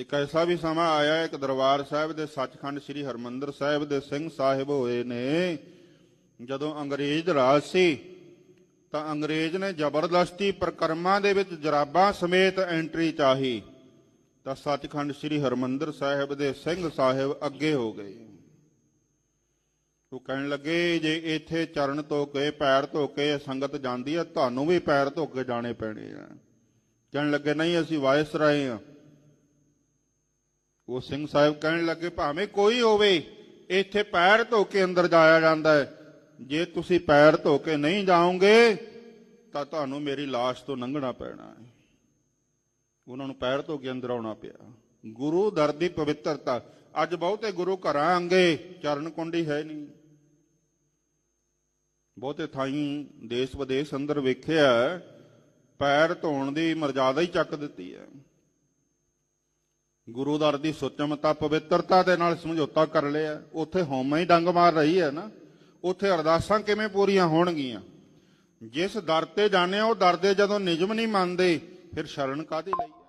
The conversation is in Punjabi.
ਇੱਕ ਐਸਾ ਵੀ ਸਮਾਂ ਆਇਆ, ਇੱਕ ਦਰਬਾਰ ਸਾਹਿਬ ਦੇ ਸੱਚਖੰਡ ਸ੍ਰੀ ਹਰਮੰਦਰ ਸਾਹਿਬ ਦੇ ਸਿੰਘ ਸਾਹਿਬ ਹੋਏ ਨੇ। ਜਦੋਂ ਅੰਗਰੇਜ਼ ਰਾਜ ਸੀ, ਤਾਂ ਅੰਗਰੇਜ਼ ਨੇ ਜ਼ਬਰਦਸਤੀ ਪ੍ਰਕਰਮਾਂ ਦੇ ਵਿੱਚ ਜਰਾਬਾਂ ਸਮੇਤ ਐਂਟਰੀ ਚਾਹੀ, ਤਾਂ ਸੱਚਖੰਡ ਸ੍ਰੀ ਹਰਮੰਦਰ ਸਾਹਿਬ ਦੇ ਸਿੰਘ ਸਾਹਿਬ ਅੱਗੇ ਹੋ ਗਏ। ਉਹ ਕਹਿਣ ਲੱਗੇ, ਜੇ ਇੱਥੇ ਚਰਨ ਧੋ ਕੇ ਪੈਰ ਧੋ ਕੇ ਸੰਗਤ ਜਾਂਦੀ ਹੈ, ਤੁਹਾਨੂੰ ਵੀ ਪੈਰ ਧੋ ਕੇ ਜਾਣੇ ਪੈਣੇ ਆ। ਕਹਿਣ ਲੱਗੇ, ਨਹੀਂ, ਅਸੀਂ ਵਾਇਸ ਰਹੇ ਆ ਉਹ ਸਿੰਘ ਸਾਹਿਬ ਕਹਿਣ ਲੱਗੇ, ਭਾਵੇਂ ਕੋਈ ਹੋਵੇ, ਇੱਥੇ ਪੈਰ ਧੋ ਕੇ ਅੰਦਰ ਜਾਇਆ ਜਾਂਦਾ ਹੈ। ਜੇ ਤੁਸੀਂ ਪੈਰ ਧੋ ਕੇ ਨਹੀਂ ਜਾਓਗੇ, ਤਾਂ ਤੁਹਾਨੂੰ ਮੇਰੀ ਲਾਸ਼ ਤੋਂ ਲੰਘਣਾ ਪੈਣਾ ਹੈ। ਉਹਨਾਂ ਨੂੰ ਪੈਰ ਧੋ ਕੇ ਅੰਦਰ ਆਉਣਾ ਪਿਆ। ਗੁਰੂ ਦਰ ਦੀ ਪਵਿੱਤਰਤਾ। ਅੱਜ ਬਹੁਤੇ ਗੁਰੂ ਘਰਾਂ ਅੰਗੇ ਚਰਨ ਕੁੰਡੀ ਹੈ ਨਹੀਂ। ਬਹੁਤੇ ਥਾਈਂ ਦੇਸ਼ ਵਿਦੇਸ਼ ਅੰਦਰ ਵੇਖਿਆ, ਪੈਰ ਧੋਣ ਦੀ ਮਰਜ਼ਾਦਾ ਹੀ ਚੱਕ ਦਿੱਤੀ ਹੈ। ਗੁਰੂ ਦਰ ਦੀ ਸੁਚਮਤਾ ਪਵਿੱਤਰਤਾ ਦੇ ਨਾਲ ਸਮਝੌਤਾ ਕਰ ਲਿਆ। ਉੱਥੇ ਹਉਮੈ ਹੀ ਡੰਗ ਮਾਰ ਰਹੀ ਹੈ ਨਾ। ਉੱਥੇ ਅਰਦਾਸਾਂ ਕਿਵੇਂ ਪੂਰੀਆਂ ਹੋਣਗੀਆਂ? ਜਿਸ ਦਰ ਤੇ ਜਾਣੇ ਉਹ ਦਰ ਦੇ ਜਦੋਂ ਨਿਯਮ ਨਹੀਂ ਮੰਨਦੇ, ਫਿਰ ਸ਼ਰਨ ਕਾਦੀ ਲਈ?